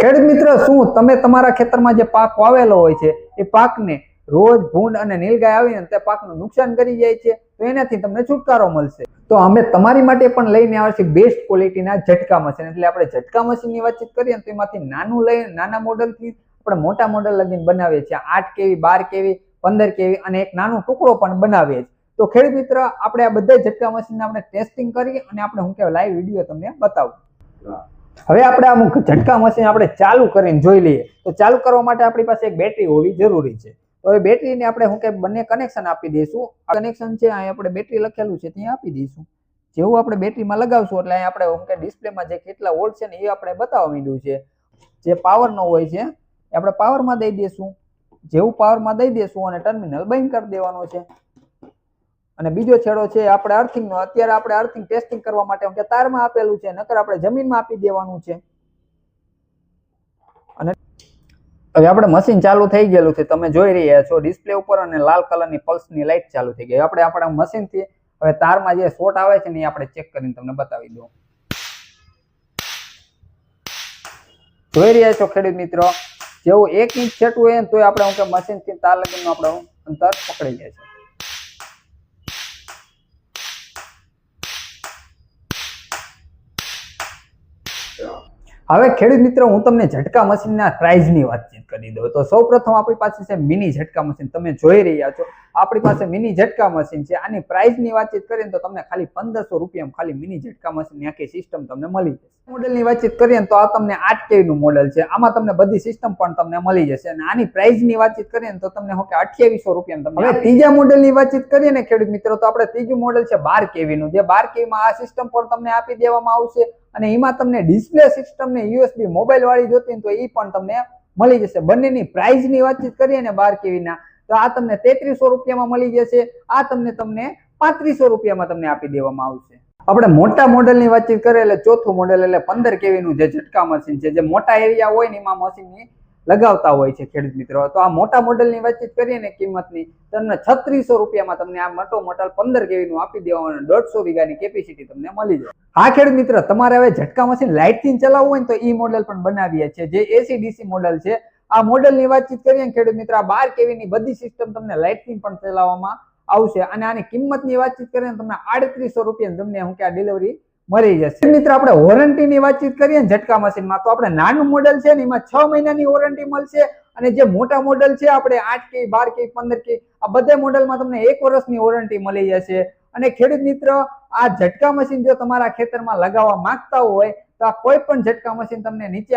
ખેડૂત મિત્ર, શું તમે તમારા ખેતરમાં જે પાક વાવેલો હોય છે, એ પાકને રોજ ભૂંડ અને નીલગાય આવીને તે પાકનું નુકસાન કરી જાય છે, તો એનાથી તમને છુટકારો મળશે. તો અમે તમારી માટે પણ લઈને આવે છે બેસ્ટ ક્વોલિટીના ઝટકા મશીન એટલે આપણે ઝટકા મશીનની વાતચીત કરીએ તો એમાંથી નાનું લઈ, નાના મોડલથી આપણે મોટા મોડલ લગીને બનાવીએ છીએ. આઠ કેવી, બાર કેવી, પંદર કેવી અને એક નાનો ટુકડો પણ બનાવીએ છીએ. તો ખેડૂત મિત્ર, આપણે આ બધા ઝટકા મશીનને આપણે ટેસ્ટિંગ કરી અને આપણે શું કહેવાય લાઈવ વીડિયો તમને બતાવું. હવે આપણે અમુક ઝટકા મશીન આપણે ચાલુ કરીને જોઈ લઈએ. તો ચાલુ કરવા માટે આપણી પાસે એક બેટરી હોવી જરૂરી છે. તો હવે બેટરીને આપણે શું કે બંને કનેક્શન આપી દઈશું. કનેક્શન છે, અહીં આપણે બેટરી લખેલું છે, ત્યાં આપી દઈશું. જેવું આપણે બેટરીમાં લગાવશું, એટલે અહીં આપણે શું કે ડિસ્પ્લેમાં જે કેટલા વોલ્ટ છે ને એ આપણે બતાવવા માંડ્યું છે. જે પાવરનો હોય છે, એ આપણે પાવરમાં દઈ દઈશું. જેવું પાવરમાં દઈ દઈશું અને ટર્મિનલ બંધ કરી દેવાનો છે. અને બીજો છેડો છે આપણે અર્થિંગ નો. અત્યારે આપણે અર્થિંગ ટેસ્ટિંગ કરવા માટે કે તારમાં આપેલું છે, નકર આપણે જમીનમાં આપી દેવાનું છે. અને હવે આપણે મશીન ચાલુ થઈ ગયેલું છે. તમે જોઈ રહ્યા છો ડિસ્પ્લે ઉપર અને લાલ કલરની પલ્સની લાઇટ ચાલુ થઈ ગઈ. આપણે આપણા મશીનથી હવે તારમાં જે શોટ આવે છે ને એ આપણે ચેક કરીને તમને બતાવી દઉં. જોઈ રહ્યા છો ખેડૂત મિત્રો? જેવું એક ઇંચ છેટું હોય ને તોય આપણે હું કે મશીનથી તાર લગીનું આપણે અંતર પકડી જાય છે. હવે ખેડૂત મિત્રો, હું તમને ઝટકા મશીનના પ્રાઇઝની વાતચીત કરી દઉં. તો સૌ પ્રથમ આપણી પાસે છે મિની ઝટકા મશીન. તમે જોઈ રહ્યા છો આપણી પાસે મિની ઝટકા મશીન છે. આની પ્રાઇસની વાતચીત કરીએ તો તમને ખાલી પંદરસો રૂપિયામાં ખાલી મિની ઝટકા મશીનની આખી સિસ્ટમ તમને મળી જશે. મોડેલની વાતચીત કરીએ તો આ તમને આઠ કેવીનું મોડેલ છે. આમાં તમને બધી સિસ્ટમ પણ તમને મળી જશે. અને આની પ્રાઇઝની વાતચીત કરીએ તો તમને શું કે અઠ્યાવીસો રૂપિયા તમને હવે ત્રીજા મોડેલની વાતચીત કરીએ ને ખેડૂત મિત્રો તો આપણે ત્રીજું મોડેલ છે બાર કેવીનું જે બાર કેવીમાં આ સિસ્ટમ પણ તમને આપી દેવામાં આવશે અને એમાં તમને ડિસ્પ્લે સિસ્ટમ ને યુએસબી મોબાઈલ વાળી જોતી હોય તો એ પણ તમને મળી જશે. બંનેની પ્રાઇઝની વાતચીત કરીએ ને બાર કેવીના તો આ તમને તેત્રીસો રૂપિયામાં મળી જશે. આ તમને તમને પાંત્રીસો રૂપિયામાં તમને આપી દેવામાં આવશે. આપણે મોટા મોડેલની વાતચીત કરીએ એટલે ચોથું મોડેલ એટલે પંદર કેવીનું જે ઝટકા મશીન છે, જે મોટા એરિયા હોય ને એમાં મશીનની લગાવતા હોય છે ખેડૂત મિત્રો. તો આ મોટા મોડેલની વાતચીત કરીએ ને કિંમતની, તમને છત્રીસો રૂપિયામાં તમને આ મોટો મોડલ પંદર કેવીનું આપી દેવાનું દોઢસો વીઘાની કેપેસિટી તમને મળી જાય હા ખેડૂત મિત્ર, તમારે હવે ઝટકા મશીન લાઇટથી ચલાવવું હોય ને તો એ મોડેલ પણ બનાવીએ છીએ. જે એસી ડીસી મોડેલ છે આ મોડલની વાતચીત કરીએ ખેડૂત મિત્ર બાર કેવીની બધી સિસ્ટમ તમને લાઇટની પણ ચલાવવામાં આવશે અને આની કિંમતની વાતચીત કરીએ તમને આડત્રીસો રૂપિયા તમને હું કે ડિલિવરી મળી જશે. મિત્ર, આપણે વોરંટીની વાતચીત કરીએ ને ઝટકા મશીનમાં, તો આપણે નાનું મોડલ છે ને એમાં છ મહિનાની વોરંટી મળશે અને જે મોટા મોડલ છે, આપણે આઠ કે બાર કે પંદર કે આ બધા મોડેલમાં તમને એક વર્ષની વોરંટી મળી જશે. અને ખેડૂત મિત્ર, આ ઝટકા મશીન જો તમારા ખેતરમાં લગાવવા માંગતા હોય, તો આ કોઈ પણ ઝટકા મશીન તમને નીચે